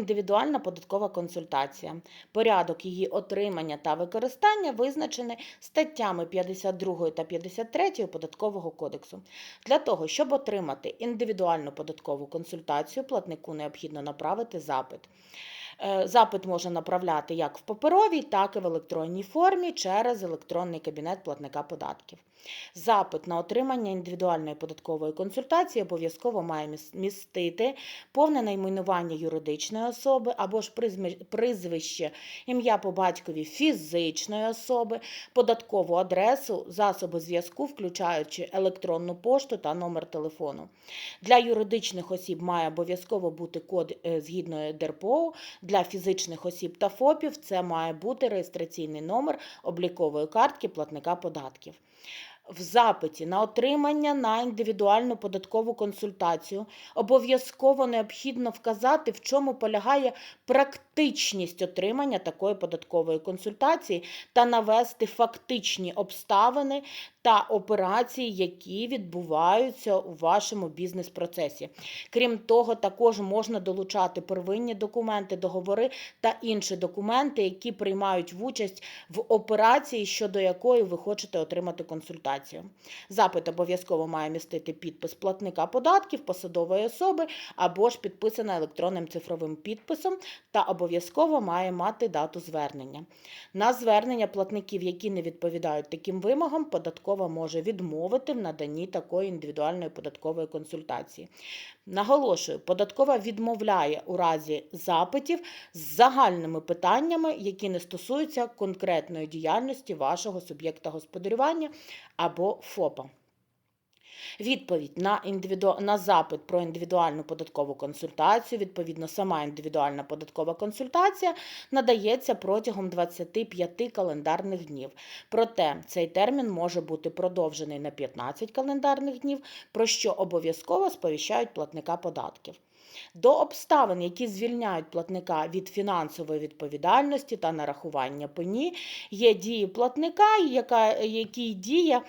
Індивідуальна податкова консультація. Порядок її отримання та використання визначений статтями 52 та 53 Податкового кодексу. Для того, щоб отримати індивідуальну податкову консультацію, платнику необхідно направити запит. Е, Запит можна направляти як в паперовій, так і в електронній формі через електронний кабінет платника податків. Запит на отримання індивідуальної податкової консультації обов'язково має містити повне найменування юридичної особи або ж прізвище, ім'я по батькові фізичної особи, податкову адресу, засоби зв'язку, включаючи електронну пошту та номер телефону. Для юридичних осіб має обов'язково бути код е, згідно ДРПО, для фізичних осіб та ФОПів це має бути реєстраційний номер облікової картки платника податків. В запиті на отримання на індивідуальну податкову консультацію обов'язково необхідно вказати, в чому полягає практичність отримання такої податкової консультації та навести фактичні обставини та операції, які відбуваються у вашому бізнес-процесі. Крім того, також можна долучати первинні документи, договори та інші документи, які приймають участь в операції, щодо якої ви хочете отримати консультацію. Запит обов'язково має містити підпис платника податків, посадової особи або ж підписана електронним цифровим підписом та обов'язково має мати дату звернення. На звернення платників, які не відповідають таким вимогам, податкова може відмовити в наданні такої індивідуальної податкової консультації. Наголошую, податкова відмовляє у разі запитів з загальними питаннями, які не стосуються конкретної діяльності вашого суб'єкта господарювання або ФОПа. Відповідь на, індивіду... на запит про індивідуальну податкову консультацію, відповідно, сама індивідуальна податкова консультація надається протягом 25 календарних днів. Проте цей термін може бути продовжений на 15 календарних днів, про що обов'язково сповіщають платника податків. До обставин, які звільняють платника від фінансової відповідальності та нарахування пені, є дії платника, яка, який діє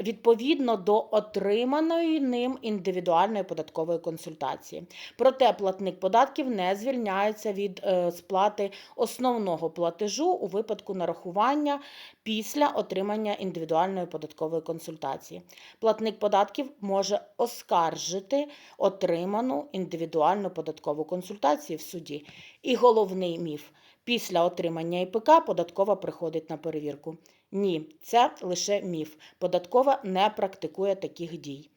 відповідно до отриманої ним індивідуальної податкової консультації. Проте платник податків не звільняється від е, сплати основного платежу у випадку нарахування після отримання індивідуальної податкової консультації. Платник податків може оскаржити отриману індивідуальну податкову консультацію в суді. І головний міф. Після отримання ІПК податкова приходить на перевірку. Ні, це лише міф. Податкова не практикує таких дій.